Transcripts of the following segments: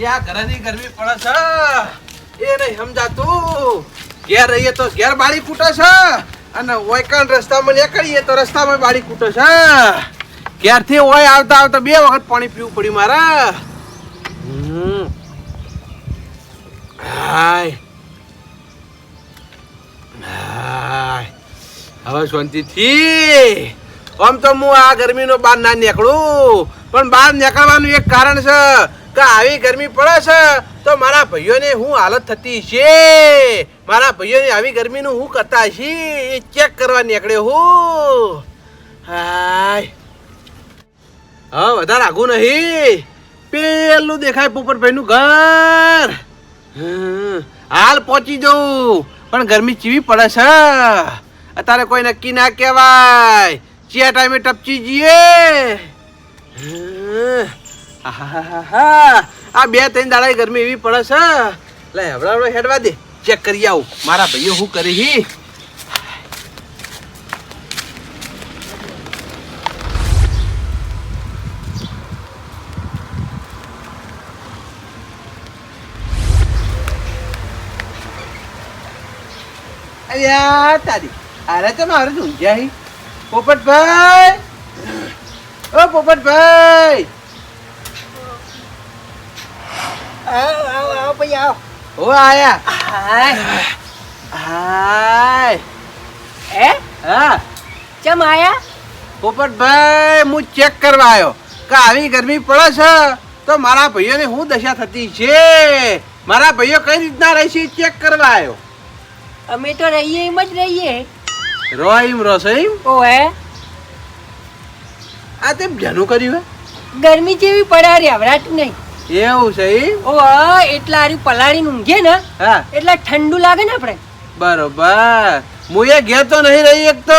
ક્યાં ઘરની ગરમી પડે છે? એ નહીં સમજાતું. ઘેર રહીએ તો ઘેર બાળી કૂટે છે. અને ઓયકાન રસ્તામાં નીકળીએ તો રસ્તામાં બાળી કૂટે છે. ઘેરથી ઓય આવતા આવતા બે વખત પાણી પીવું પડ્યું મારા. હાય. હાય. હવે શાંતિથી. આમ તો હું આ ગરમીનો બહાર ના નીકળું. પણ બહાર નીકળવાનું એક કારણ છે. કે આવી ગરમી પડે છે, તો મારા ભાઈઓને શું હાલત થતી છે. મારા ભાઈઓને આવી ગરમીનું હું કરતા છે એ ચેક કરવા નીકળ્યો હું. હાય. હા વધારે આગું નહીં. પેલું દેખાય પોપટભાઈનું ઘર. હાલ પહોંચી જવું પણ ગરમી ચીવી પડે છે. અત્યારે કોઈ નક્કી ના કહેવાય. ચિયા ટાઈમે ટપચી જઈએ. આ બે ત્રણ દાડા ગરમી એવી પડે છે. લે હવડા હવડા હેડવા દે. ચેક કરી આવું. મારા ભાઈઓ શું કરી હી? અલ્યા તારી. અરે તમે મારે ઊંઘ્યા હી. પોપટભાઈ! ઓ, પોપટભાઈ! આવો આવો આવો ભાઈ આવો. ઓ આયા. હાય. હાય. હે? હા. ચમ આયા? પોપટભાઈ હું ચેક કરવા આવ્યો કે આવી ગરમી પડે છે તો મારા ભાઈઓને શું દશા થતી છે? મારા ભાઈઓ કઈ રીતના રહે છે ચેક કરવા આવ્યો અમે તો રહીએ એમ જ રહીએ. રોહિમ રોસઈમ ઓ હે? આ તેમ જનું કર્યું હે? ગરમી જેવી પડે રે હવરાતું નહીં. એવું છે ઈ? ઓ હા એટલા હારી પલાળીને ઊંઘે ને? હા. એટલે ઠંડુ લાગે ને આપણે? બરોબર. હું એ ઘેર તો નહીં રહી એકતો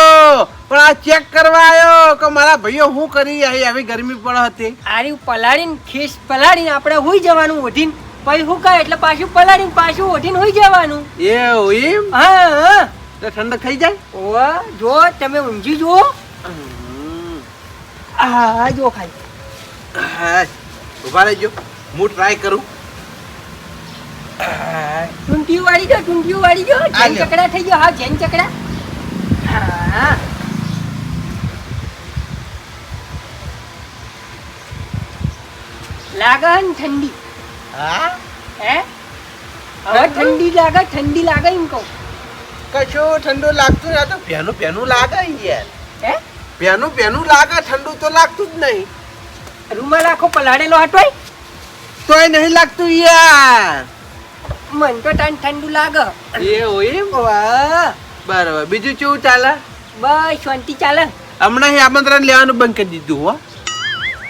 પણ આ ચેક કરવા આવ્યો કે મારા ભાઈઓ શું કરી આવી આવી ગરમી પણ હતી. આરી પલાળીને ખીસ પલાળીને આપણે હોઈ જવાનું ઓઢીને. પછી હું કહે? એટલે પાછું પલાળીને પાછું ઓઢીને હોઈ જવાનું. એવું એમ? હા હા. તો ઠંડક થઈ જાય? ઓ જો તમે ઊંઘી જુઓ. હા જો ખાઈ હા, ઊભા રહેજો. હું ટ્રાય કરું. ટુંટીયું વાળી ગયો ટુંટીયું વાળી ગયો. જેન ચકડા થઈ ગયો. હા જેન ચકડા. હા. લાગે ઠંડી. હા? હે? હવે ઠંડી? લાગે ઠંડી લાગે એમ કહું. કશું ઠંડુ લાગતું ના તો પેનું પેનું લાગે યાર. હે? પેનું પેનું લાગે ઠંડુ તો લાગતું જ નહીં. રૂમાલ આખો પલાળેલો હટવાય તોય નહીં લાગતું યાર. મન તો ટાઈમ ઠંડુ લાગે. એવું એમ? વાહ. બરાબર. બીજું કેવું ચાલે? બસ શાંતિ ચાલે. હમણાં આમંત્રણ લેવાનું બંધ કરી દીધું હો.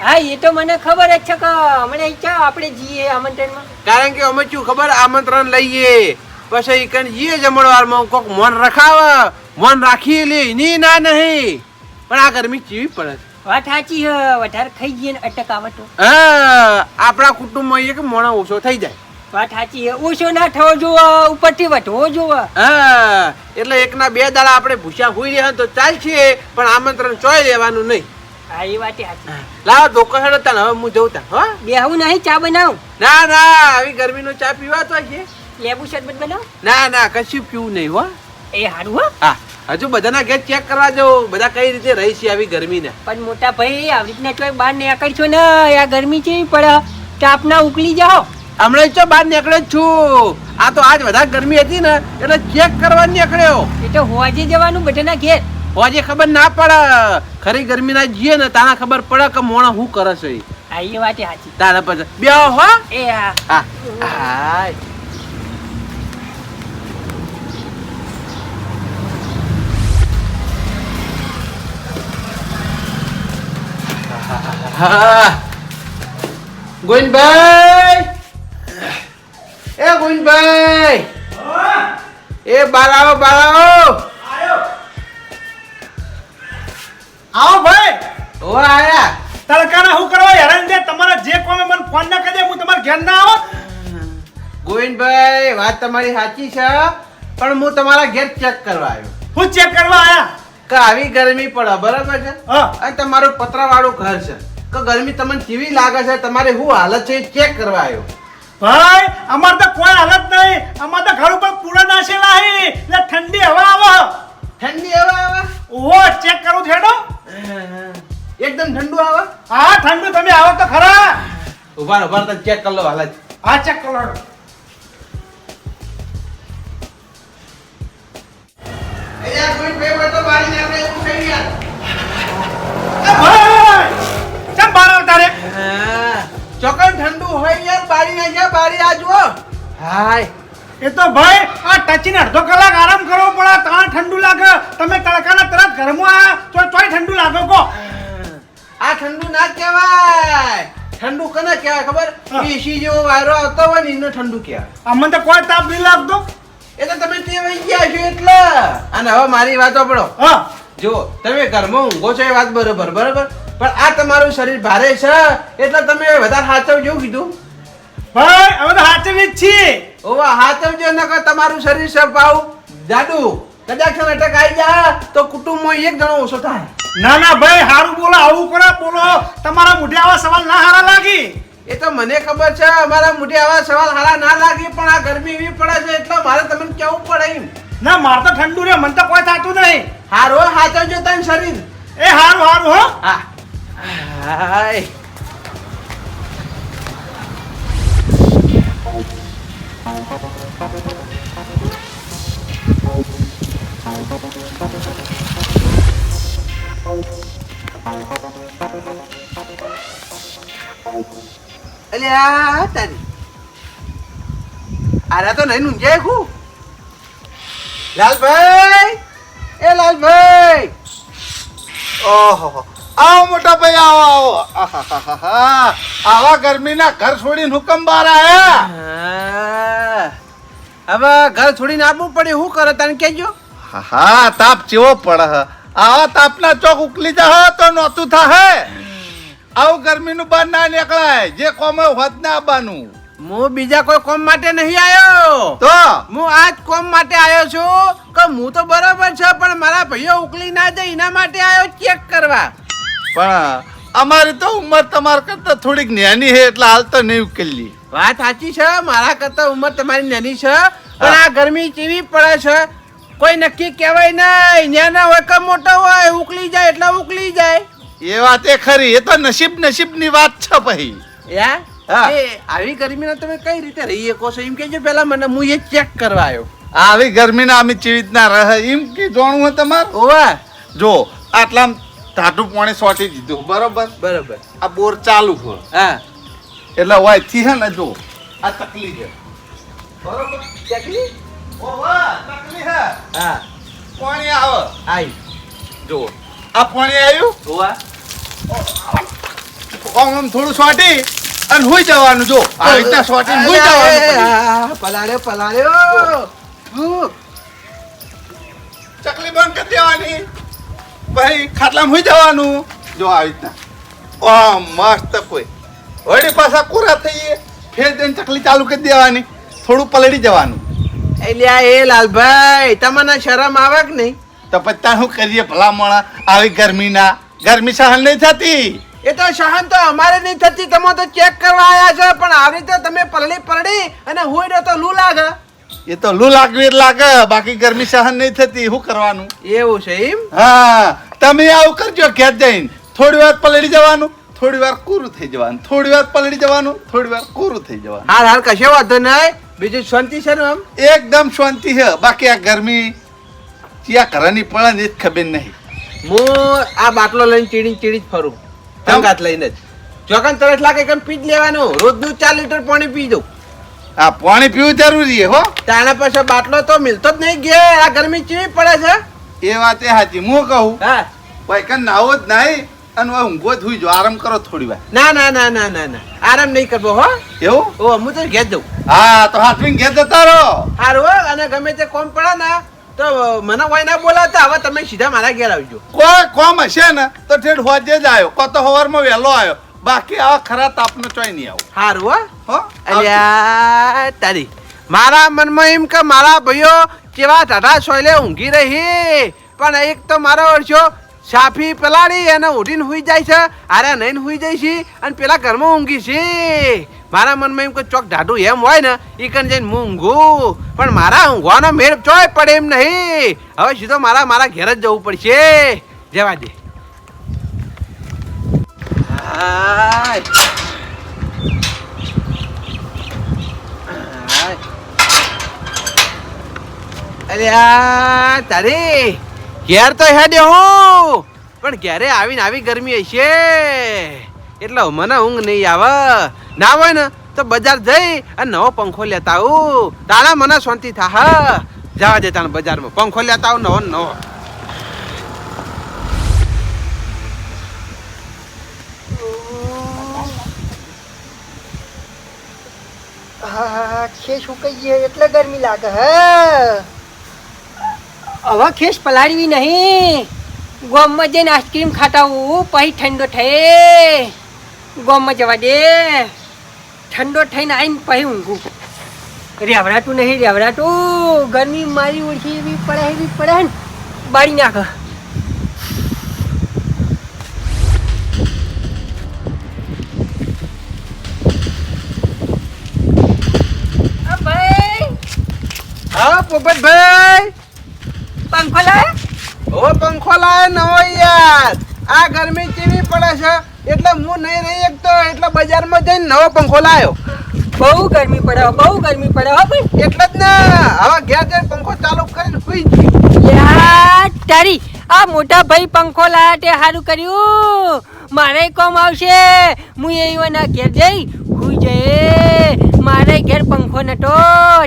હા એ તો મને ખબર જ છે કે હમણાં ચા આપણે જઈએ આમંત્રણમાં? કારણ કે અમે શું ખબર? આમંત્રણ લઈએ. પછી ઈકન જઈએ જમણવારમાં કોક મોન રખાવે. મોન રાખી લે. ની ના નહીં. પણ આ ગરમી ચીવી પડે? છે. વાત સાચી હે વધારે ખાઈ જઈએ ને અટકાવટ હા આપણા કુટુંબમાં એક મોણા ઓછો થઈ જાય. વાત સાચી હે ઓછો ના થવો જોવો ઉપરથી વધવો જોવો. હા એટલે એકના બે દાડા આપણે ભૂસ્યા હોઈ રહ્યા તો ચાલશે પણ આમંત્રણ ચોય લેવાનું નહીં. હા એ વાત સાચી. લાવો ધોકો હેડો તાન હવે હું જઉં તાન હો. બેહવું નહીં ચા બનાવું? ના ના આવી ગરમીનો ચા પીવાતો છે. લેબુ શરબત બનાવ? ના ના કશું પીવું નહીં હો. એ સારું હો. હા. હજુ બધાના ઘેર ચેક કરવા જાઉં બધા કઈ રીતે રહી છે આવી ગરમીને? પણ મોટા ભાઈ આવી રીતના ચોય બહાર નીકળશો ને આ ગરમી છે પડે તાપના ઉકલી જાઓ. હમણાં તો બહાર નીકળ્યો જ છું. આ તો આજ વધારે ગરમી હતી ને એટલે ચેક કરવા નીકળ્યો. એ તો હોજે જવાનું બધાના ઘેર. હોજે ખબર ના પડે. ખરી ગરમી ના જઈએ ને તાના ખબર પડે કે મોણા શું કરે છે આ એ વાત સાચી. તારા પછી બે હો. એ હા. હા. હા. ગોવિંદભાઈ. એ ગોવિંદભાઈ. એ આવો બાર આવો ભાઈ. ઓ આયા. તડકાના હું કરવા હેરાન છે? તમારા જે કોમે મને ફોન ના કરી દે હું તમારા ઘેર ના આવો? ગોવિંદભાઈ વાત તમારી સાચી છે પણ હું તમારા ઘેર ચેક કરવા આવ્યો. હું ચેક કરવા આયા? કે આવી ગરમી પડે બરાબર છે? હા. અને તમારું પતરાવાળું ઘર છે. કે ગરમી તમને કેવી લાગે છે? તમારે શું હાલત છે? ચેક કરવા આવ્યો. ભાઈ અમાર તો કોઈ હાલત નહીં. અમાર તો ઘર ઉપર પૂરા નાખેલા હે એટલે ઠંડી હવા આવે. ઠંડી હવા આવે? ઓહો ચેક કરું છેડો એકદમ ઠંડુ આવે. હા ઠંડુ. તમે આવો તો ખરા. ઊભા ઊભા તો ચેક કરી લો હાલત. હા ચેક કરો. અહીંયા કોઈ પેપર તો બારી ને એવું થઈ ગયા એ ભાઈ ચમ બહાર આવતા રે હા, ચોકન હોય યાર બારી ના બારી આ જુઓ. હાય. એ તો ભાઈ આ ટચીને અડધો કલાક આરામ કરવો પડે તાણ ઠંડુ લાગે. તમે તડકાના તરત ઘરમાં આ તો તોય ઠંડુ લાગે કો આ ઠંડુ ના કહેવાય. ઠંડુ કને કહેવાય ખબર. એસી જેવો વાયરો આવતો હોય ને એને ઠંડુ કહેવાય. અમને તો કોઈ તાપ નહીં લાગતો. એ તો તમે ટેવાઈ ગયા છો એટલે. અને હવે મારી વાત સાંભળો હા. જો તમે ઘરમાં ઊંઘો છો એ વાત બરોબર બરોબર? પણ આ તમારું શરીર ભારે છે એટલે તમે વધારે હાચવજો કીધું. ભાઈ અમે તો હાચવી જ છીએ. ઓવા હાચવજો નકર તમારું શરીર છે પાવ જાડુ કદાચ અટક આવી જાય તો કુટુંબમાં એક જણો ઓછો થાય. ના ના ભાઈ હારું બોલો આવું પડે બોલો. તમારા મોઢે આવા સવાલ ના હારા લાગી. એ તો મને ખબર છે અમારા મોઢે આવા સવાલ હારા ના લાગી પણ આ ગરમી એવી પડે છે એટલે મારે તમને કેવું પડે એમ. ના માર તો ઠંડુ રે મને તો કોઈ થતું નહીં. હારો હાચવજો તને શરીર. એ હારું હારું હો. હા. હાય. અલ્યા તારી. આરા તો નહીં ઊંઘાય હું લાલભાઈ! એ લાલભાઈ! ઓહો આવો મોટા ભાઈ આવો આવો. આવા ગરમીના ઘર છોડીને હુકમ બાર આયા હવે ઘર છોડીને આવવું પડે શું કરે તને કેજો હા તાપ ચેવો પડે હ. આવા તાપના ચોક ઉકલી જા તો નોતું થાહે. આવું ગરમીનું બાર ના નીકળાય. જે કોમ હોત ના આવવાનું હું બીજા કોઈ કોમ માટે નહીં આવ્યો. તો? હું આજ કોમ માટે આવ્યો છું કે હું તો બરોબર છે પણ મારા ભાઈઓ ઉકલી ના જાય એના માટે આવ્યો ચેક કરવા. પણ અમારી તો ઉંમર તમારા કરતા થોડીક નાની છે એટલે હાલ તો નહીં ઉકેલી વાત સાચી છે મારા કરતા ઉંમર તમારી નાની છે પણ આ ગરમી કેવી પડે છે. કોઈ નક્કી કહેવાય નહીં નાના હોય કે મોટો હોય ઉકલી જાય એટલે ઉકલી જાય. એ વાત એ ખરી એ તો નસીબ નસીબની વાત છે ભાઈ. એ આવી ગરમીના તમે કઈ રીતે રહી શકો છો? એમ કેજો પેલા મને હું એ ચેક કરવા આવ્યો. આવી ગરમીના અમે ચીવી રીતના રહે એમ કે જોણું હોય તમારે? ઓવા. જો આટલા ટાટું પાણી સોટી દીધું. બરોબર? બરોબર. આ બોર ચાલુ છે. હા. એટલે હોયથી હે ને જો આ તકલી છે. બરોબર? ચકલી ઓવા તકલી હે હા. પાણી આવે. આઈ. જો આ પાણી આવ્યું આમ થોડું સોટી અને હોઈ જવાનું જો. આ રીતે સોટી હોઈ જવાનું. પલાળ્યો પલાળ્યો. ચકલી બંધ કરી દેવાની. ભાઈ ખાટલામાં હોઈ જવાનું? જો આ રીતના. ઓ મસ્ત કોઈ. વળી પાછા કોરા થઈએ? ફેર દઈને ચકલી ચાલુ કરી દેવાની. થોડું પલળી જવાનું. એલ્યા એ લાલભાઈ તમને શરમ આવે કે નહીં? તો પછી શું કરીએ ભલામણા? આવી ગરમીના. ગરમી સહન નહીં થતી. એ તો સહન તો અમારે નહીં થતી તમે તો ચેક કરવા આવ્યા છો પણ આવી રીતે તમે પલળી પલળી અને હોય રહ્યો તો લૂ લાગે એ તો લૂ લાગવી એટલે લાગે. બાકી ગરમી સહન નહીં થતી. શું કરવાનું? એવું છે એમ? હા. તમે આવું કરજો ઘેર જઈને. થોડી વાર પલળી જવાનું થોડી વાર કોરું થઈ જવાનું થોડી વાર પલળી જવાનું થોડી વાર કોરું થઈ જવાનું. હાલ હાલ કશે વાંધો નહીં. બીજું શાંતિ છે ને આમ? એકદમ શાંતિ છે. બાકી આ ગરમી ચિયા કરવાની પડે ને એ જ ખબર નહીં. હું આ બાટલો લઈને ચીડી ચીડી જ ફરું તંગાત લઈને જ. જોકન તરત લાગે કેમ પી જ લેવાનું. રોજ દૂધ ચાર લીટર પાણી પી દઉં. આ પાણી પીવું જરૂરી હો. તાણા પાસે બાટલો તો મિલતો જ નહીં ગે આ ગરમી ચીવી પડે છે. એ વાત એ સાચી. હું કહું હા. ભાઈ કે નાવો જ નહીં અને ઊંઘો હુઈ જો આરામ કરો થોડી વાર. ના ના ના ના ના ના. આરામ નહીં કરવો હો. એવું? ઓ હું તો ઘેર જઉં. હા તો હાથવીને ઘેર જતા રહો. સારું હો. અને ગમે તે કોમ પડે ને તો મને કોઈ ના બોલાતા હવે તમે સીધા મારા ઘેર આવજો. કોઈ કોમ હશે ને તો ઠેઠ હોજે જ આવ્યો કો તો સવારમાં વહેલો આવ્યો બાકી આવા ખરા તાપનો ચોય નહીં આવો. સારું હો. અલ્યા તારી. મારા મનમાં એમ કે મારા ભાઈઓ કેવા ટાટા સોયલે ઊંઘી રહી. પણ એક તો મારો વર્ષો સાફી પલાળી અને ઉઠીને હુઈ જાય છે આરે નહીં હુઈ જાય છે અને પેલા ઘરમાં ઊંઘી છે. મારા મનમાં એમ કે ચોક ઢાઢું એમ હોય ને એ કણ જઈને હું ઊંઘું. પણ મારા ઊંઘવાનો મેળ ચોય પડે એમ નહીં. હવે સીધો મારા મારા ઘેર જ જવું પડશે. જવા દે. હાય. હાય. અરે તારી ઘેર તો હેડે હું. પણ ઘેરે આવીને આવી ગરમી હશે. એટલે મને ઊંઘ નહીં આવે. ના હોય ને તો બજાર જઈ અને નવો પંખો લેતા આવું. તારા મને શાંતિ થા જવા દે તાણે બજારમાં. પંખો લેતા આવું, નવો નવો. હા, ખેસ ઉકાઈ ગયો એટલે ગરમી લાગે, હે? હવે ખેસ પલાળવી નહીં. ગોમમાં જઈને આઈસ્ક્રીમ હું પછી ઠંડો થઈ. ગોમમાં જવા દે. ઠંડો થઈને આવીને પછી ઊંઘું. રેવડાટું નહીં રેવડાટું ગરમી મારી ઓછી એવી પડે એવી પડે ને. બાળી નાખ. હા પોપટભાઈ? પંખો લાય? ઓ પંખો લાવે નવો યાર. આ ગરમી કેવી પડે છે? એટલે હું નહીં રહી શકતો એટલે બજારમાં જઈને નવો પંખો લાવ્યો બહુ ગરમી પડે બહુ ગરમી પડે હો ભાઈ. એટલે જ ને હવે ઘેર જઈને પંખો ચાલુ કરીને સુઈ ગઈ યા તારી આ મોટા ભાઈ પંખો લાયા તે સારું કર્યું. મારે કોમ આવશે. હું એના ઘેર જઈ જઈએ મારે ઘેર પંખો નતો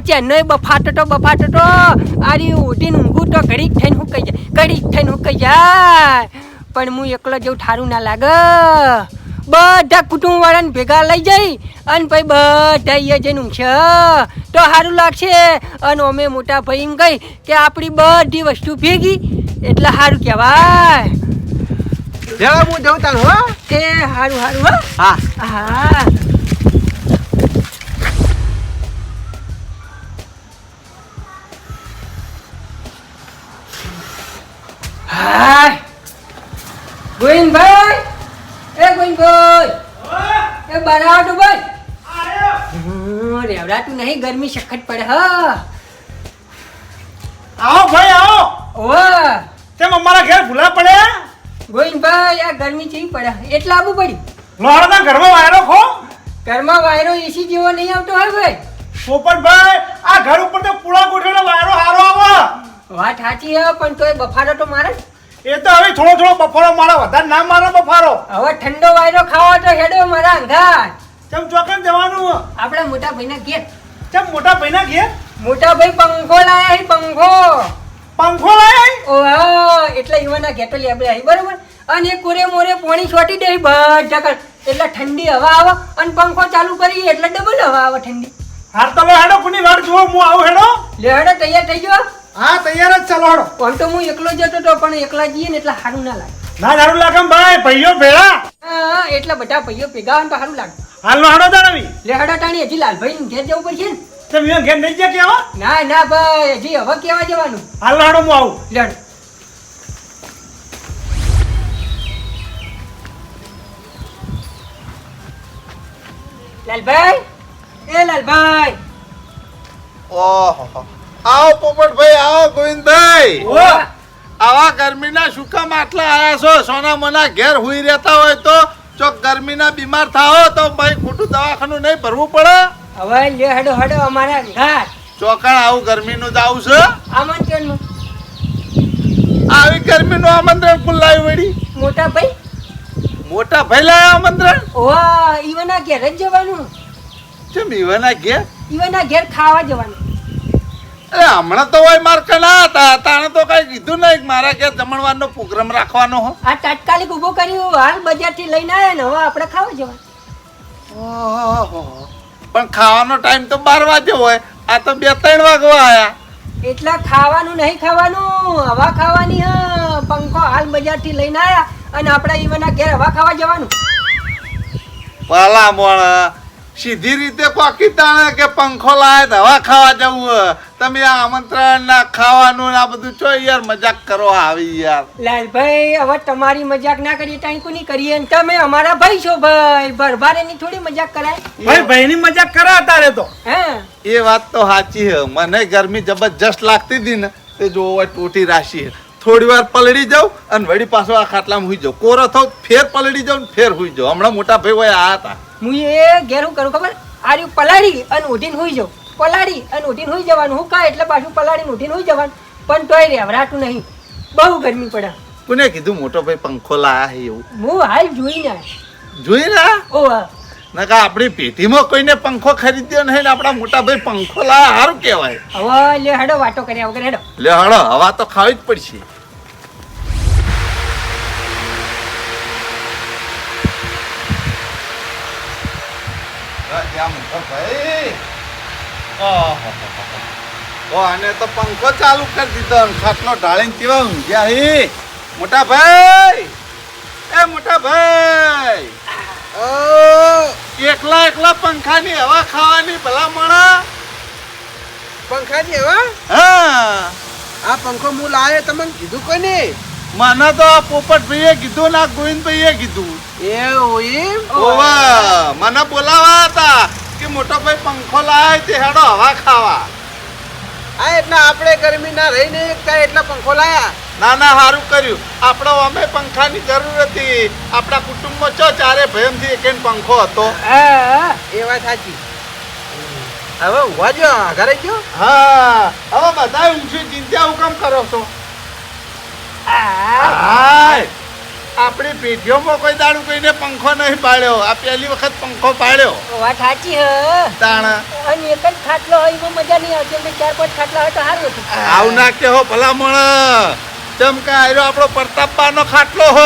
ચેન્નઈ બફાટો તો બફાટો તો આરી ઉઠીને ઊંઘું તો ઘડીક થઈને હુકાઈ જાય ઘડીક થઈને હુકાઈ જાય. પણ હું એકલો જેવું ઠારું ના લાગે. બધા કુટુંબ વાળાને ભેગા લઈ જઈ અને ભાઈ બધા અહીંયા જઈને ઊંઘશે. તો સારું લાગશે. અને અમે મોટા ભાઈ એમ કહી કે આપણી બધી વસ્તુ ભેગી એટલે સારું કહેવાય. જરા હું જઉં તારું હો. તે સારું સારું હો. હા. હાય. ગોવિંદભાઈ. એ ગોવિંદભાઈ. એ બરાબર ભાઈ રેવડાતું નહીં ગરમી સખત પડે હ. આવો ભાઈ આવો. ઓ તેમ અમારા ઘેર ભૂલા પડ્યા ગોવિંદભાઈ આ ગરમી કેવી પડે. એટલે આવું પડ્યું લોહાણા ઘરમાં વાયરો ખો. ઘરમાં વાયરો એસી જેવો નહીં આવતો હોય ભાઈ. પોપટભાઈ આ ઘર ઉપર તો પૂળા ગોઠવેલો વાયરો વાત સાચી હે પણ તોય બફારો તો મારે? એ તો હવે થોડો થોડો બફારો મારો વધારે ના મારો બફારો. હવે ઠંડો વાયરો ખાવા તો હેડો મારા અંગાર ચમ ચોકન જવાનું આપણા મોટા ભાઈના ઘેર. ચમ મોટા ભાઈના ઘેર? મોટા ભાઈ પંખો લાયા છે પંખો. પંખો લાય ઓહો એટલે ઈવાના ઘેર તો લેબડે આવી બરોબર? અને કુરે મોરે પોણી છોટી દે બધા કર એટલે ઠંડી હવા આવે અને પંખો ચાલુ કરી એટલે ડબલ હવા આવે ઠંડી. હાર તમે હેડો કોની વાર જુઓ હું આવું હેડો. લે હેડો તૈયાર થઈ ગયો. હા તૈયાર જ ચાલો હેડો પણ તો હું એકલો જતો હતો પણ એકલા જઈએ ને એટલે સારું ના લાગે. ના સારું લાગે ભાઈ ભાઈઓ ભેળા. હા એટલે બધા ભાઈઓ ભેગા હોય ને તો સારું લાગે. હાલનો હેડો તારવી લે હેડો ટાણી હજી લાલભાઈ ઘેર જવું પડશે ને? તમે અહીંયા ઘેર નહીં જ્યાં કેવા? ના ના ભાઈ હજી હવે કેવા જવાનું? હાલનો હાડો હું આવું. લેડ. લાલભાઈ? એ લાલભાઈ. ઓહો આવો પોપટભાઈ આવો ગોવિંદભાઈ. આવા ગરમીના શું કામ આટલા આયા છો સોના મના ઘેર હુઈ રહેતા હોય તો જો ગરમીના બીમાર થાઓ તો ભાઈ ખોટું દવાખાનું નહીં ભરવું પડે. હવે લે હડો હડો અમારા ઘર. ચોકણ આવું ગરમીનું જ આવું છે. આમંત્રણનું. આવી ગરમીનું આમંત્રણ કુલ લાવી વળી? મોટા ભાઈ. મોટા ભાઈ લાયા આમંત્રણ? ઓવા ઈવના ઘેર જ જવાનું. કેમ ઈવાના ઘેર? ઈવના ઘેર ખાવા જવાનું. અરે હમણાં તો હોય માર કના હતા. તાણે તો કઈ કીધું નહીં કે મારા ઘેર જમણવારનો પ્રોગ્રામ રાખવાનો હો. આ તાત્કાલિક ઊભો કર્યું હાલ બજારથી લઈને આવ્યા ને હવે આપણે ખાવા જવા ઓહો. પણ ખાવાનો ટાઈમ તો બાર વાગે હોય. આ તો બે ત્રણ વાગવા આવ્યા એટલે ખાવાનું નહીં ખાવાનું હવા ખાવાની હ. પંખો હાલ બજારથી લઈને આયા અને આપણા ઈવના ઘેર હવા ખાવા જવાનું. પાલા મોણ. સીધી રીતે કોકી તાણે કે પંખો લાવે દવા ખાવા જવું હે. તમે આ આમંત્રણ ના ખાવાનું ને આ બધું છો યાર મજાક કરો આવી યાર. લાલભાઈ હવે તમારી મજાક ના કરીએ ટાંકુ કોની કરીએ? ને તમે અમારા ભાઈ છો ભાઈ. ભરભારેની થોડી મજાક કરાય? ભાઈ ની મજાક કરા અત્યારે તો. હે? એ વાત તો સાચી હે મને ગરમી જબરજસ્ત લાગતી હતી ને તે જોવો ટોટી રાશી હે થોડી વાર પલળી જાઉં અને વળી પાછો આ ખાટલામાં હુઈ જાઉં. કોરો થાવ ફેર પલળી જાઉં ફેર હુઈ જાઉં. હમણાં મોટા ભાઈ હોય આ હતા. હું એ ઘેર હું કરું ખબર? આર્યું પલાળી અને ઉઠીને હોઈ જાઉં. પલાળી અને ઉઠીને હોઈ જવાનું. હું કાંઈ એટલે પાછું પલાળીને ઉઠીને હોઈ જવાનું. પણ તોય રેવરાતું નહીં. બહુ ગરમી પડે. કોને કીધું મોટો ભાઈ પંખો લાયા હે એવું? હું હાલ જોઈ ના જોઈ ના? ઓ. નકા આપણી પેટીમાં કોઈને પંખો ખરીદ્યો નહીં ને આપણા મોટા ભાઈ પંખો લાયા સારું કહેવાય. હવે લે હેડો વાતો કર્યા વગર હેડો. લે હડો હવા તો ખાવી જ પડશે. આને તો પંખો ચાલુ કરી દીધો અને ખાટલો ઢાળીને કેવા ઊંઘ્યા હે? મોટા ભાઈ! એ મોટા ભાઈ! એકલા એકલા પંખાની હવા ખાવાની ભલામણા પંખાની હવા? હા. આ પંખો મૂળ લાવે તમને કીધું કોને? મને તો આ પોપટભાઈએ કીધું ના ગોવિંદભાઈએ કીધું. એવું એમ ઓવા મને બોલાવા હતા કે મોટો ભાઈ પંખો લાવે તે હેડો હવા ખાવા. આ એટલે આપણે ગરમી ના રહીને એકતા એટલા પંખો લાયા? ના ના સારું કર્યું. આપણો અમે પંખાની જરૂર હતી. આપણા કુટુંબમાં ચો ચારે ભયમથી એક પંખો હતો. એ વાત સાચી. હવે ઊભા જો ઘરે ગયો? હા હવે બધા ઊંઘી ચિંતા હું કામ કરો છો? હા આપણી પેઢીઓમાં કોઈ દાડું કોઈને પંખો નહીં પાડ્યો. આ પહેલી વખત પંખો પાડ્યો. વાત સાચી હ. તાણા. અને એક જ ખાટલો હોય એમાં મજા નહીં આવતી. એટલે ચાર પાંચ ખાટલા હોય તો સારું હતું. આવ ના કે હો ભલામણ ચમકા આર્યો આપણો પ્રતાપબાનો ખાટલો હ.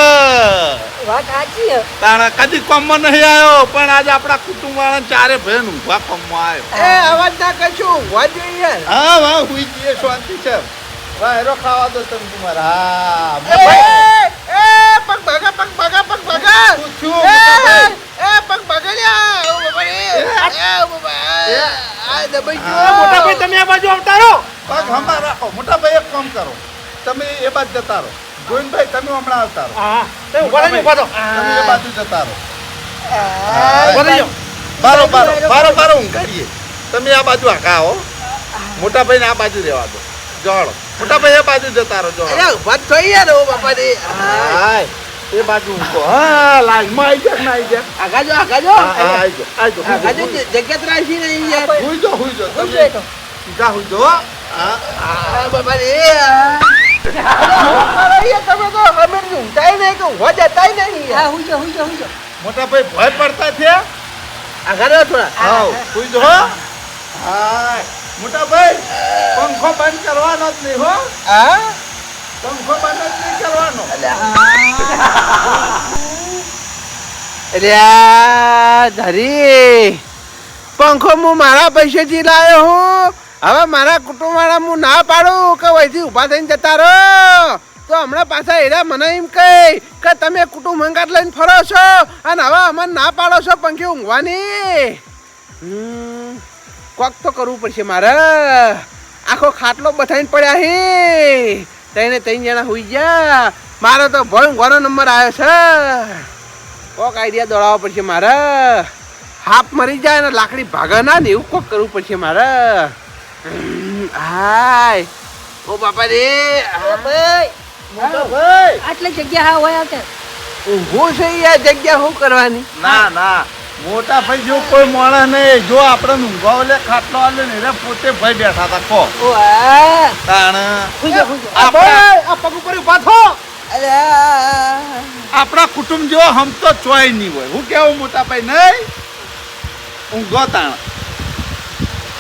વાત સાચી હ. તાણા કદી કોમમાં નહીં આવ્યો પણ આજે આપણા કુટુંબ વાળા ચારે ભાઈ ઊભા કોમમાં આવ્યો એ અવાજ ના કરશું ઊભા જોઈએ. હા વાહ હુઈ જઈએ શાંતિ છે. વાહ એરો ખાવા દો તમે તમારા. હા પગ ભાગા પગ ભાગા પગ ભાગા. એ, પગ ભાગા લ્યા. ઓ બાબા ઓ બાબા. એ. આ દબાઈ ગયો. મોટા ભાઈ તમે આ બાજુ આવતા રહો. પગ હમણાં રાખો. મોટા ભાઈ એક કામ કરો. તમે એ બાજુ જતા રહો. ગોવિંદભાઈ તમે હમણાં આવતા રહો. હા તમે ઊભા રહેજો, ઊભા થો. તમે એ બાજુ જતા રહો. ઊભા રહેજો. બારો બારો. બારો બારો ઊંઘાડીએ. તમે આ બાજુ આખા આવો. મોટા ભાઈને આ બાજુ રહેવા દો. જોડો. મોટા ભાઈ એ બાજુ જતા રહો જોડો. વાત થઈ યાર, ઓ બાપા રે. હાય એ બાજુ ઊંઘો હા લાઈનમાં આવી જાય ના આવી જાય આગા જો, આગા જો. હા, હા, આગા જો, જગ્યા ત્રાસી રાખી નહીં યાર. હુઈ જાઓ, હુઈ. હું તમે સીધા હુઈ જો હા. બાપા રે. હા હું જો હું જો હું જો મોટા ભાઈ ભય પડતા થયા આગળ થોડા. હા હુઈ જાઓ. હાય મોટા ભાઈ પંખો બંધ કરવાનો જ નહીં હો હા? પંખો બંધ જ નહીં કરવાનો. અલ્યા ધરી. પંખો હું મારા પૈસેથી લાવ્યો હું. હવે મારા કુટુંબ વાળા હું ના પાડું કે વહીથી ઊભા થઈને જતા રહો. તો હમણાં પાછા એરા મને એમ કહે કે તમે કુટુંબ હંગાટ લઈને ફરો છો અને હવે અમને ના પાડો છો પંખી ઊંઘવાની. હમ, કોક તો કરવું પડશે મારે. આખો ખાટલો બધાઈને પડ્યા હે. તઈને ત્રણ જણા હોઈ ગયા. મારો તો ભણ ઊંઘવાનો નંબર આવ્યો છે. કોક આઈડિયા દોડાવવો પડશે મારે. હાફ મરી જાય ને લાકડી ભાગે ના ને એવું કોક કરવું પડશે મારે. હાય. ઓ બાપા રે આટલી જગ્યા હા હોય ઊંઘું છે યાર જગ્યા શું કરવાની? ના ના. મોટા ભાઈ જો કોઈ માણસ નહીં જો આપણે ઊંઘવા લે ખાટલો આલે ને એને પોતે ભાઈ બેઠા હતા કો ઓ આ તાણ આ પગ ઉપર ઊભા થો. આપણા કુટુંબ જો હમ તો ચોય નહીં હોય. હું કેવું મોટા ભાઈ નહીં? ઊંઘો તાણ.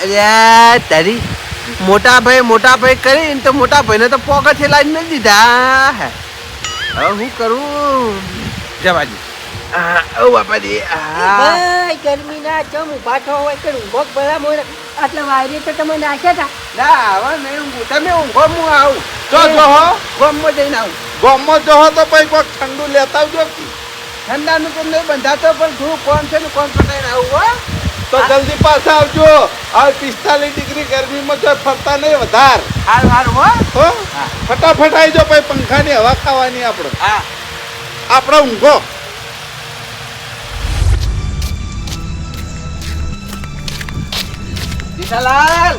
અલ્યા તારી મોટા ભાઈ મોટા ભાઈ કરી તો મોટા ભાઈને તો પોકેટ લાઈન નથી દીધા. હવે હું કરું? જવાજી ઓ બાપા ભાઈ ગરમી ના ચમ ઊભા થો હોય કે ઊંઘો ભલા મોર. આટલા વાયરે તો તમે નાખ્યા હતા ના આવા ઊંઘું. તમે ઊંઘો હું આવું. જો જો હો. ગોમમાં જઈને આવું. ગોમમાં જો તો કોઈક ઠંડુ લેતા આવજો. ઠંડાનું તો નહીં બંધાતો પણ થોડું કોણ છે ને કોણ પતાઈને આવું હો. તો જલ્દી પાછા આવજો. હવે પિસ્તાલીસ ડિગ્રી ગરમીમાં જો ફરતા નહીં વધાર. હાલ હાલ હો. હો? ફટાફટ આવી જો પછી પંખાની હવા ખાવાની આપણે. હા. આપણે ઊંઘો. જીઠાલાલ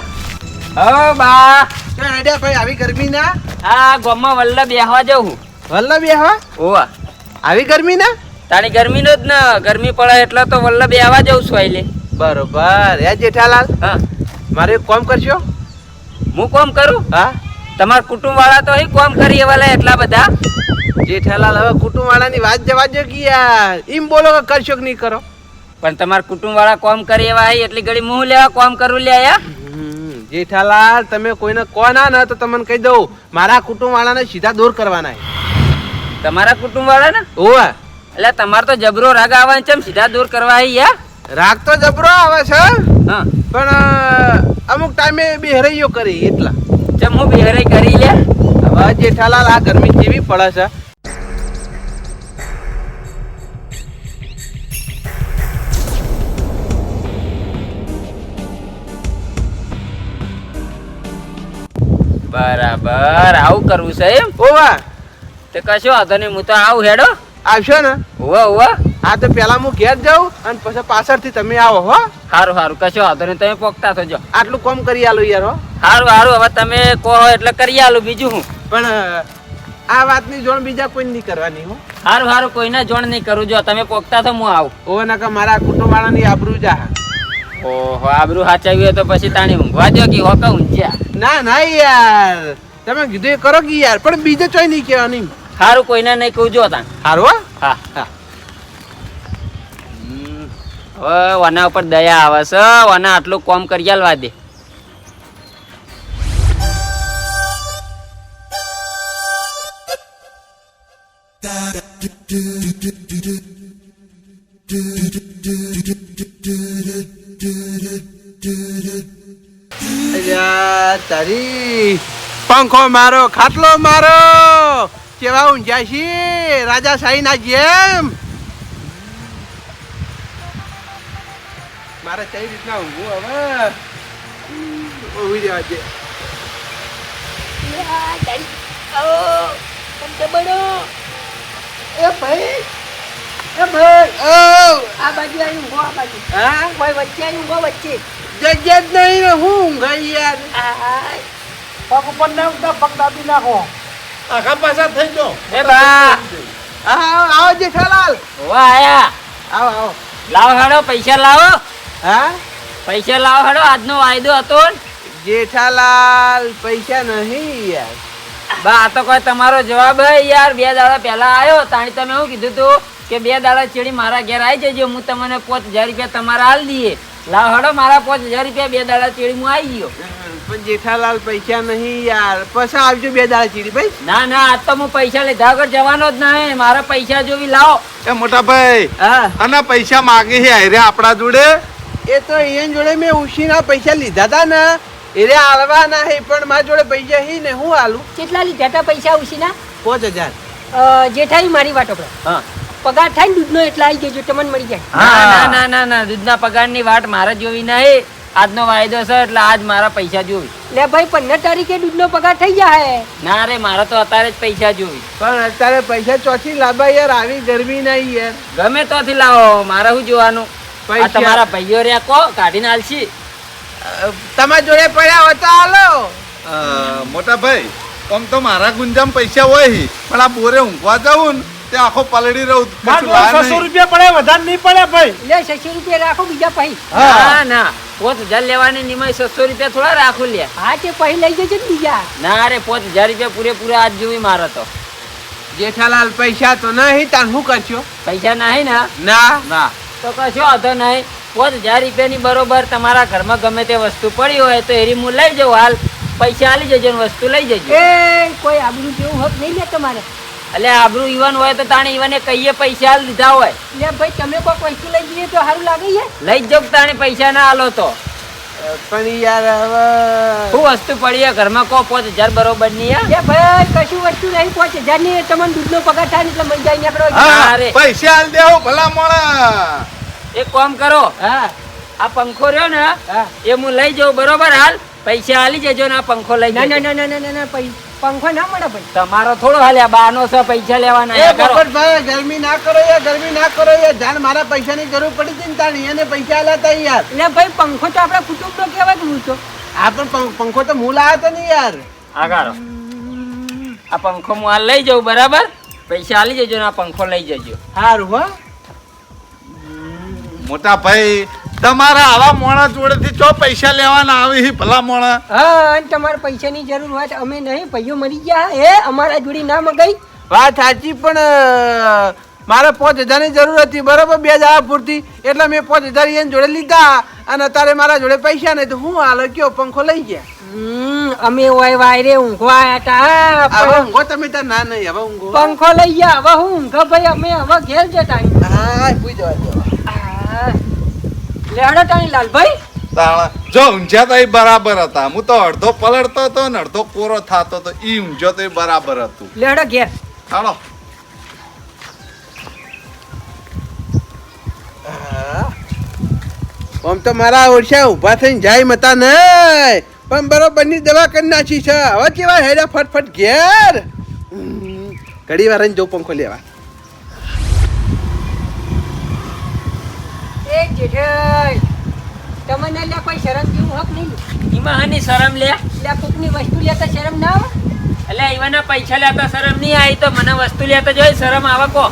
હો બા! કે આડ્યા ભાઈ આવી ગરમી ના આ ગોમમાં વલ્લા બેહવા જવું વલ્લા બેહવા? ઓવા આવી ગરમી ના તાણી ગરમીનો જ ને ગરમી પડે એટલે તો વલ્લા બેહવા જવું છું આઈલે. બરોબર. એ જેઠાલાલ હા. મારે કોમ કરશો? હું કોમ કરું? હા. તમારા કુટુંબ વાળા તો અહીં કોમ કરી વાલા એટલા બધા. જેઠાલાલ હવે કુટુંબ વાળાની વાત જવા જો કે યાર. એમ બોલો કે કરશો કે નહીં કરો? પણ તમારા કુટુંબ વાળા કોમ કરી એવા આવી એટલી ઘડી મું લેવા કોમ કરું લે આયા? જેઠાલાલ તમે કોઈને કહો ના ને તો તમને કહી દઉં મારા કુટુંબ વાળાને સીધા દૂર કરવાના તમારા કુટુંબ વાળા ને ઓવે. એટલે તમારે તો જબરો રાગ આવવાનો છે સીધા દૂર કરવા આવી યા? રાગ તો જબરો આવે છે હા? પણ અમુક ટાઈમે બેહરૈયો કરી એટલા. ચમ હું બિહારી કરી લે? હવે જેઠાલાલ આ ગરમી જેવી પડે છે? બરાબર આવું કરવું છે એમ? ઓવા તો કશો વાંધો નહીં હું તો આવું હેડો. આવશો ને? હોવા હોવા. હા તો પેલા હું ઘેર જાઉં અને પછી પાછળથી તમે આવો હો. સારું સારું કશો વાંધો નહીં તમે પોકતા થજો. આટલું કોમ કરી આલો યાર હો. સારું સારું હવે તમે કહો એટલે કરી આલું બીજું હું. પણ આ વાતની જોણ બીજા કોઈ નહીં કરવાની હો. સારું સારું કોઈને જોણ નહીં કરું જો તમે પોકતા તો હું આવું. ઓ નકા મારા કુટુંબ વાળાની આબરૂ જા. ઓહો આબરું સાચવી હોય તો પછી તાણી ઊંઘવા દો કે હોકા ઊંઘ્યા. ના ના યાર. તમે કીધું એ કરો કે યાર પણ બીજે ચોય નહીં કહેવાની. સારું કોઈને નહીં કહું જો તાણ. સારું હો? હા. હવે વના ઉપર દયા આવે છે વના આટલું કોમ કરી આલવા દે. અલ્યા તારી પંખો મારો, ખાટલો મારો. કેવા ઊંઝા છે, રાજા સાઈ ના જેમ. મારે કઈ રીતના હવે? ઊંઘી દેવા દે. એ ભાઈ એ ભાઈ ઓ! આ બાજુ આવી ઊંઘો આ બાજુ. હા? કોઈ વચ્ચે આવી ઊંઘો વચ્ચે. જગ્યા જ નહીં ને હું ઊંઘાઈ યાર. પગ ઉપર ના ઉઠતા પગ દાબી નાખો. આખા પાછા થઈ જાઓ. એ બા! આવો આવો જેઠાલાલ. વાહ આયા. આવો આવો. લાવો હાડો પૈસા લાવો. હા? પૈસા લાવો હડો આજનો વાયદો હતો ને. જેઠાલાલ પૈસા નહીં યાર. બા આ તો કોઈ તમારો જવાબ હે યાર. બે દાડા પહેલા આવ્યો તાણી તમે શું કીધું તું? કે બે દાડા ચેડી મારા ઘેર આવી જજો હું તમને પાંચ હજાર રૂપિયા તમારા હાલ દઈએ. લાવ હડો મારા પાંચ હજાર રૂપિયા બે દાડા ચેડી હું આવી ગયો. પણ જેઠાલાલ પૈસા નહીં યાર. પછી આવજો બે દાડા ચીડી ભાઈ. ના ના આજ તો હું પૈસા લીધા વગર જવાનો જ નહીં મારા પૈસા જોવી લાવો. એ મોટા ભાઈ હા. આના પૈસા માગે છે આયરે આપણા જોડે? એ તો એન જોડે મેં ઉશીના પૈસા લીધા હતા ને. એને આલવાના હે પણ મારા જોડે પૈસા હી ને હું આલું? કેટલા લીધા હતા પૈસા ઉછીના? પાંચ હજાર. જેઠાઈ મારી વાટો હા. પગાર થાય ને દૂધનો એટલા આવી ગયો તમને મળી જાય. ના ના ના ના ના દૂધના પગારની વાટ મારે જોવી નહીં. આજનો વાયદો છે એટલે આજ મારા પૈસા જોવી. લે ભાઈ પંદર તારીખે દૂધનો પગાર થઈ જાય ના રે મારા તો અત્યારે જ પૈસા જોવી. પણ અત્યારે પૈસા ચોથી લાવવા યાર આવી ગરમી નહીં યાર. ગમે તોથી લાવો મારે શું જોવાનું? પૈસા- તમારા ભાઈઓ રહ્યા કો કાઢીને આલશી. તમારા જોડે પડ્યા હોય તો હાલો મોટા ભાઈ આમ તો મારા ગુંજામ પૈસા હોય પણ આ બોરે ઊંઘવા જવું ને. તે આખો પલડી રહું છસો રૂપિયા પડે વધારે નહીં પડે ભાઈ. લે છસો રૂપિયા રાખો બીજા પછી ના ના. પોત હજાર લેવાની નિમય છસો રૂપિયા થોડા રાખું લે. હા તે પછી લઈ જજો બીજા. ના રે પોત હજાર રૂપિયા પૂરેપૂરા આજ જોવી મારો તો. જેઠાલાલ પૈસા તો નહીં તાન શું કરશો? પૈસા નહીં ને? ના. ના. તો કશો વાંધો નહીં. પોત હજાર રૂપિયાની બરોબર તમારા ઘરમાં ગમે તે વસ્તુ પડી હોય તો એરી હું લઈ જાઉં હાલ. પૈસા આલી જજો વસ્તુ લઈ જજો. એ કોઈ આબરૂ જેવું હક નહીં લે તમારે. એટલે આબરૂ ઈવન હોય તો તાણે ઈવને કહીએ પૈસા હાલ લીધા હોય. લે ભાઈ તમે કોઈ વસ્તુ લઈ જઈએ તો સારું લાગે છે લઈ જ જાઉં તાણે પૈસા ના આલો તો. પણ યાર હવે શું વસ્તુ પડી ઘરમાં કો પાંચ હજાર બરોબર નહીં હે? લે ભાઈ કશું વસ્તુ નહીં પાંચ હજારની તમને દૂધનો પગાર થાય એટલે મજા જાય નીકળો અરે. પૈસા આલ દેવો ભલા મોણા. એક કામ કરો. હા. આ પંખો રહ્યો ને એ હું લઈ જાઉં બરોબર? હાલ. પૈસા આલી જજો ને આ પંખો લઈ ના ના ના ના ના ના ના પૈ- પંખો ના મળે ભાઈ. તમારો થોડો હાલ્યા બાનો છે પૈસા લેવાના એ ભાઈ. ગરમી ના કરો યાર ગરમી ના કરો યાર. જાણ મારા પૈસાની જરૂર પડી હતી ને તાણી એને પૈસા આલ્યા તા યાર. એટલે ભાઈ પંખો તો આપણા કુટુંબનો કહેવાય કે હું તો. આ પણ પંખો તો મૂળ લાવ્યો તો ને યાર. આ આ પંખો હું હાલ લઈ જાઉં બરાબર? પૈસા આલી જજો ને આ પંખો લઈ જજો. સારું હો. મોટા ભાઈ તમારા આવા મોણા જોડેથી ચો પૈસા લેવાના આવી ભલા મોણા? હા અને તમારે પૈસાની જરૂર હોય અમે નહીં ભાઈઓ મરી ગયા. એ અમારા જોડી ના મગાઈ. વાત સાચી પણ મારે પાંચ હજારની જરૂર હતી બરોબર? બે હજાર પૂરતી. એટલે મેં પાંચ હજાર એને જોડે લીધા અને અત્યારે મારા જોડે પૈસા નહીં તો હું હાલ કયો પંખો લઈ ગયા? હમ, અમે ઓય વાયરે ઊંઘો આયા તા હવે ઊંઘો તમે તો? ના નહીં હવે ઊંઘો. પંખો લઈ ગયા હવે હું ઊંઘો ભાઈ અમે હવે ઘેર જતા હા પૂઈ જવા દો. આ, લેવડો તાણી લાલભાઈ? તાણા. જો ઊંઝ્યા તો એ બરાબર હતા. હું તો અડધો પલળતો હતો ને અડધો કોરો થતો હતો. ઈ ઊંજો તો એ બરાબર હતું. લેડો ઘેર. હાલો. આમ તો મારા ઓરસા ઊભા થઈને જાય મતા નહીં. પણ બરોબરની દવા કરી નાખી છે. હવે કેવા હેડા ફટફટ ઘેર? હમ, ઘડી વાર જો પંખો લેવા. એ જેઠાઈ તમને લે કોઈ શરમ જેવું હક નહીં એમાં હાની શરમ લે? લે કોકની વસ્તુ લેતા શરમ ના આવે? એટલે એવાના પૈસા લેતા શરમ નહીં આવી તો મને વસ્તુ લેતા જોઈ શરમ આવે કો.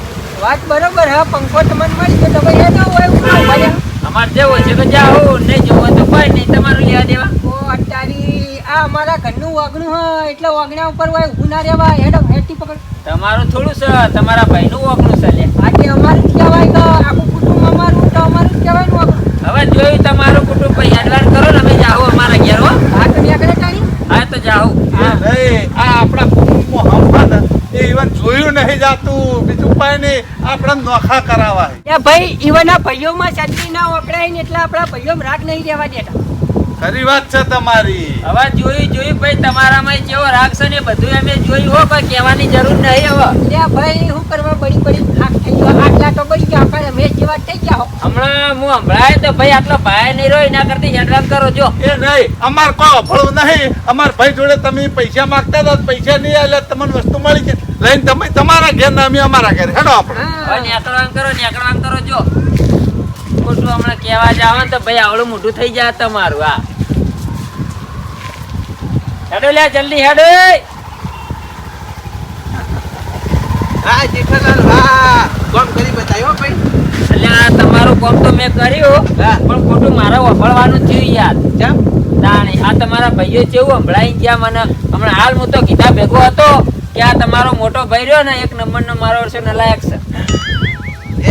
વાત બરોબર હા પંખો તમને મળી તો હોય ઊભા અમારે જેવો છે તો જાઓ નહીં જવો તો કોઈ નહીં તમારું લેવા દેવા. ઓ આ અમારા ઘરનું વાગણું હોય એટલે વાગણા ઉપર હોય ઊભું ના રહેવા હેડો પકડ. તમારું થોડું છે તમારા ભાઈનું ઓગણું છે લે આજે અમારું જ કહેવાય કે આખું કુટુંબ અમારું તો અમારું જ કહેવાય ને વાગણું હવે જોયું તમારું કુટુંબ ભાઈ એડવાન્સ કરો ને અમે જાઓ અમારા ઘેર હો હા તો ત્યાં કરે તાણી હા તો જાઓ એ નહીં, આ આપણા કુટુંબમાં હમવા ને એ ઈવન જોયું નહીં કઈ નહીં આપણે નોખા કરાવાય. ભાઈ, ઈવના ભાઈઓમાં છત્રી ના વપરાય ને એટલે આપણા ભાઈઓમાં રાગ નહીં રહેવા દેતા. ખરી વાત છે તમારી. હવે જોયું જોયું ભાઈ તમારામાં કેવો રાગ છે ને બધું અમે જોયું હો પણ કહેવાની જરૂર નહીં હવે. ત્યાં ભાઈ હું કરવા બડી બડી ખાક થઈ ગયો? આટલા તો બળી ગયા પણ મેં જેવા થઈ ગયા હમણાં હું હમણાં તો ભાઈ આટલો ભાઈ નહીં રહ્યો એના કરતી એડવાન્સ કરો જો. એ નહીં અમાર કો અફળું નહીં. અમાર ભાઈ જોડે તમે પૈસા માંગતા હતા પૈસા નહીં એટલે તમને વસ્તુ મળી છે. લઈને તમે તમારા ઘેર અમે અમારા ઘેર. હેડો આપણે. નેકળવાન કરો નેકળવાન કરો જો. ખોટું હમણાં કહેવા જાવ તો ભાઈ આવડું મોટું થઈ જાય તમારું આ હેડો લે જલ્દી હેડો. હા જેઠાલાલ હા. કોમ કરી બતાયો ભાઈ. એટલે આ તમારું કામ તો મેં કર્યું પણ ખોટું મારે વફળવાનું થયું યાર. કેમ તાણે આ તમારા ભાઈઓ કેવું સંભળાઈ ગયા મને. હમણાં હાલ હું તો કીધા ભેગો હતો કે આ તમારો મોટો ભાઈ રહ્યો ને એક નંબરનો મારો વર્ષે નલાયક છે.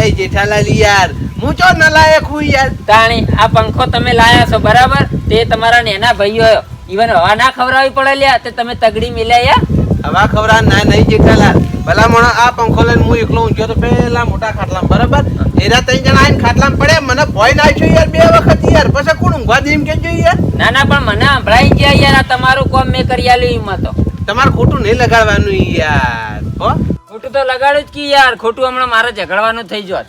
એ જેઠાલાલ યાર હું ચો લાયક હું યાર? તાણી આ પંખો તમે લાયા છો બરાબર? તે તમારા નેના ભાઈઓ ઈવન હવા ના ખવડાવી પડે લ્યા તે તમે તગડી મિલ્યા હવા ખવરા ના નહીં જેઠાલાલ ભલા મોણો આ પંખો લઈને હું એકલો ઊંઘ્યો તો પેલા મોટા ખાટલામાં બરાબર? એના ત્રણ જણા આવીને ખાટલામાં પડે મને ભય નાખ્યો યાર બે વખત યાર. પછી કોણ ઊંઘવા દે એમ કેજો યાર. ના ના પણ મને સંભળાઈ ગયા યાર આ તમારું કોમ મેં કરી આલ્યું એમાં તો. તમારે ખોટું નહીં લગાડવાનું યાર હો? ખોટું તો લગાડું જ કી યાર ખોટું હમણાં મારે ઝઘડવાનું થઈ જોત.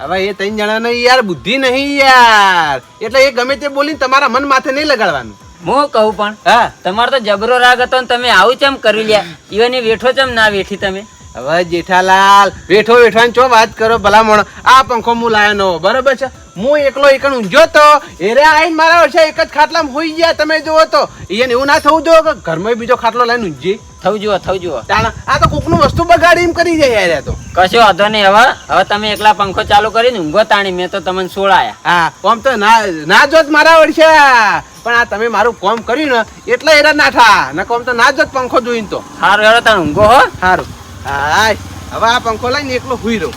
હવે એ ત્રણ જણાને યાર બુદ્ધિ નહીં યાર. એટલે એ ગમે તે બોલીને તમારા મન માથે નહીં લગાડવાનું. હું કહું પણ હા. તમારો તો જબરો રાગ હતો ને તમે આવું ચમ કરી લ્યા? ઈવન એ વેઠો ચમ ના વેઠી તમે? હવે જેઠાલાલ વેઠો વેઠવાની ચો વાત કરો ભલા મોણો આ પંખો હું લાયો નવો બરોબર છે? હું એકલો એકણ ઊંઝ્યો તો એરે આઈને મારા વર્ષે એક જ ખાટલામાં હોઈ ગયા તમે જુઓ તો. એને એવું ના થવું જોઈએ કે ઘરમાં બીજો ખાટલો લઈને ઊંઝી થવું જુઓ થવું જુઓ આ તો કોકનું વસ્તુ બગાડી એમ કરી જાય યાર તો. કશો વાંધો નહીં હવે હવે તમે એકલા પંખો ચાલુ કરીને ઊંઘો તાણી મેં તો તમને સોળાયા. હા કોમ તો ના ના જોત મારા વર્ષે પણ આ તમે મારું કોમ કર્યું ને એટલે એરા ના થા. ને કોમ તો ના જોત પંખો જોઈને તો. સારું હવે તને ઊંઘો હો. સારું હા હવે આ પંખો લઈને એકલો હુઈ રહું.